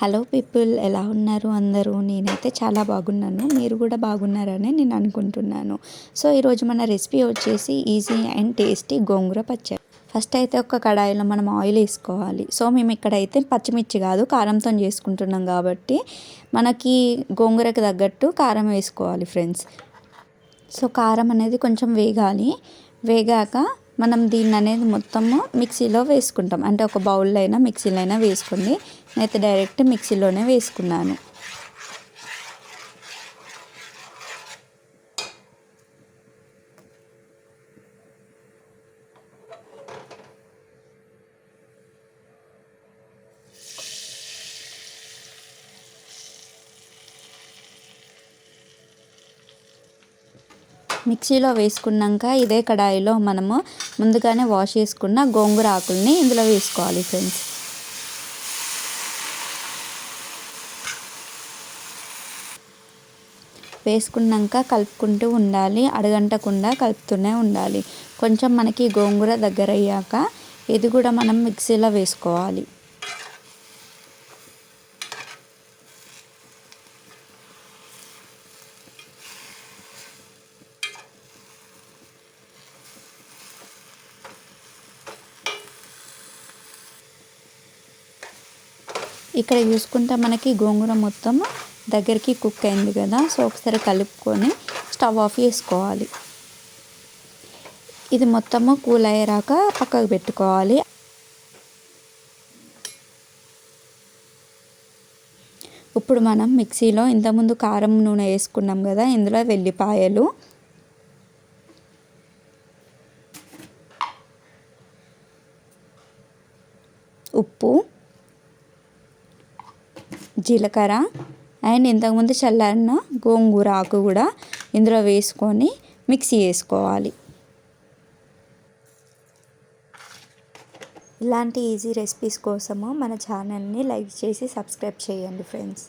Hello people ఎలా ఉన్నారు అందరూ? నేనైతే చాలా బాగున్నాను. మీరు కూడా బాగున్నారని నేను అనుకుంటున్నాను. సో ఈరోజు మన రెసిపీ వచ్చేసి ఈజీ అండ్ టేస్టీ గోంగూర పచ్చడి. ఫస్ట్ అయితే ఒక కడాయిలో మనం ఆయిల్ వేసుకోవాలి. సో మేము ఇక్కడైతే పచ్చిమిర్చి కాదు కారంతో చేసుకుంటున్నాం కాబట్టి మనకి గోంగూరకు తగ్గట్టు కారం వేసుకోవాలి ఫ్రెండ్స్. సో కారం అనేది కొంచెం వేగాలి. వేగాక మనం దీన్ని అనేది మొత్తము మిక్సీలో వేసుకుంటాం. అంటే ఒక బౌల్లో అయినా మిక్సీలో అయినా వేసుకోండి. నేనైతే డైరెక్ట్ మిక్సీలోనే వేసుకున్నాను. మిక్సీలో వేసుకున్నాక ఇదే కడాయిలో మనము ముందుగానే వాష్ చేసుకున్న గోంగూర ఆకుల్ని ఇందులో వేసుకోవాలి ఫ్రెండ్స్ వేసుకున్నాక కలుపుకుంటూ ఉండాలి అడగంటకుండా కలుపుతూనే ఉండాలి. కొంచెం మనకి గోంగూర దగ్గర అయ్యాక ఇది కూడా మనం మిక్సీలో వేసుకోవాలి. ఇక్కడ చూసుకుంటే మనకి గోంగూర మొత్తం దగ్గరికి కుక్ అయింది కదా. సో ఒకసారి కలుపుకొని స్టవ్ ఆఫ్ చేసుకోవాలి. ఇది మొత్తము కూల్ అయ్యాక పక్కకు పెట్టుకోవాలి. ఇప్పుడు మనం మిక్సీలో ఇంతకుముందు కారం నూనె వేసుకున్నాం కదా ఇందులో వెల్లిపాయలు. ఉప్పు. జీలకర్ర అండ్ ఇంతకుముందు చల్లారిన గోంగూర ఆకు కూడా ఇందులో వేసుకొని మిక్సీ వేసుకోవాలి ఇలాంటి ఈజీ రెసిపీస్ కోసము మన ఛానల్ని లైక్ చేసి సబ్స్క్రైబ్ చేయండి ఫ్రెండ్స్.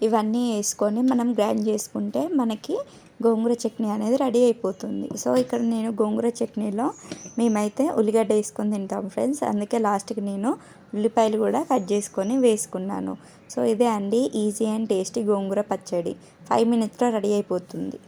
ఇవన్నీ వేసుకొని మనం గ్రైండ్ చేసుకుంటే మనకి గోంగూర చట్నీ అనేది రెడీ అయిపోతుంది. సో ఇక్కడ నేను గోంగూర చట్నీలో మేమైతే ఉల్లిగడ్డ వేసుకొని తింటాం ఫ్రెండ్స్. అందుకే లాస్ట్కి నేను ఉల్లిపాయలు కూడా కట్ చేసుకొని వేసుకున్నాను. సో ఇదే అండి ఈజీ అండ్ టేస్టీ గోంగూర పచ్చడి. ఫైవ్ మినిట్స్లో రెడీ అయిపోతుంది.